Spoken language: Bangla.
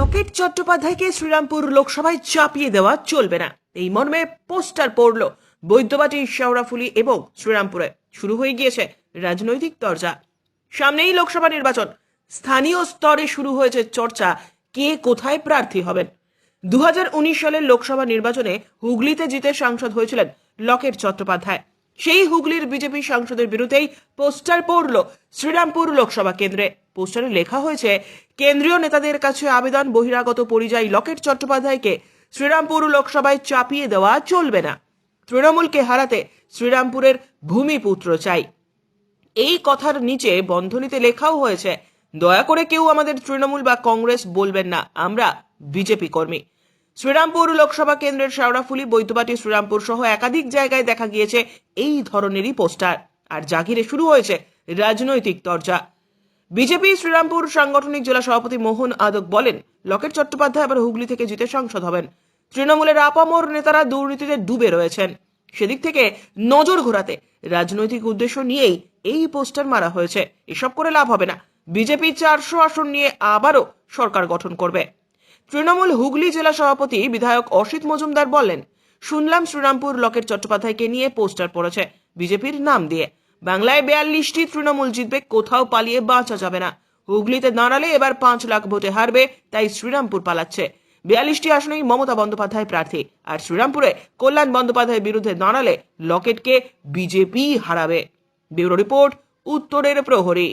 লকেট চট্টোপাধ্যায়কে শ্রীরামপুর লোকসভায় চাপিয়ে দেওয়া চলবে না। এই মর্মে পোস্টার পড়ল বৈদ্যবাটি শেওড়াফুলি এবং শ্রীরামপুরে। শুরু হয়ে গিয়েছে রাজনৈতিক চর্চা সামনেই লোকসভা নির্বাচন। স্থানীয় স্তরে শুরু হয়েছে চর্চা। কে কোথায় প্রার্থী হবেন? দু হাজার উনিশ সালের লোকসভা নির্বাচনে হুগলিতে জিতে সাংসদ হয়েছিলেন লকেট চট্টোপাধ্যায়। সেই হুগলির বিজেপি সাংসদের বিরুদ্ধেই পোস্টার পড়ল শ্রীরামপুর লোকসভা কেন্দ্রে। পোস্টারে লেখা হয়েছে, কেন্দ্রীয় নেতাদের কাছে আবেদন বহিরাগত পরিযায়ী লকেট চট্টোপাধ্যায়কে শ্রীরামপুর লোকসভায় চাপিয়ে দেওয়া চলবে না। তৃণমূলকে হারাতে শ্রীরামপুরের ভূমিপুত্র চাই। এই কথার নিচে বন্ধনীতে লেখাও হয়েছে, দয়া করে কেউ আমাদের তৃণমূল বা কংগ্রেস বলবেন না, আমরা বিজেপি কর্মী। শ্রীরামপুর লোকসভা কেন্দ্রের শেওড়াফুলি বৈদ্যবাটি শ্রীরামপুর সহ একাধিক জায়গায় দেখা গিয়েছে এই ধরনেরই পোস্টার। আর জাগিরে শুরু হয়েছে রাজনৈতিক চর্চা বিজেপি, শ্রীরামপুর সাংগঠনিক জেলা সভাপতি মোহন আদক বলেন, লকেট চট্টোপাধ্যায় আবার হুগলি থেকে জিতে সংসদ হবেন। তৃণমূলের আপামর নেতারা দুর্নীতিতে ডুবে রয়েছেন। সেদিক থেকে নজর ঘোরাতে রাজনৈতিক উদ্দেশ্য নিয়েই এই পোস্টার মারা হয়েছে। এসব করে লাভ হবে না। বিজেপি চারশো আসন নিয়ে আবারও সরকার গঠন করবে। তৃণমূল হুগলি জেলা সভাপতি বিধায়ক অসিত মজুমদার বলেন, শুনলাম শ্রীরামপুর লকেট চট্টোপাধ্যায়কে নিয়ে পোস্টার পড়েছে বিজেপির নাম দিয়ে। বাংলায় বেয়াল্লিশটি তৃণমূল জিতবে, কোথাও পালিয়ে বাঁচা যাবে না। হুগলিতে দাঁড়ালে এবার পাঁচ লাখ ভোটে হারবে, তাই শ্রীরামপুর পালাচ্ছে। বিয়াল্লিশটি আসনেই মমতা বন্দ্যোপাধ্যায় প্রার্থী, আর শ্রীরামপুরে কল্যাণ বন্দ্যোপাধ্যায়ের বিরুদ্ধে দাঁড়ালে লকেটকে বিজেপি হারাবে। ব্যুরো রিপোর্ট, উত্তরের প্রহরী।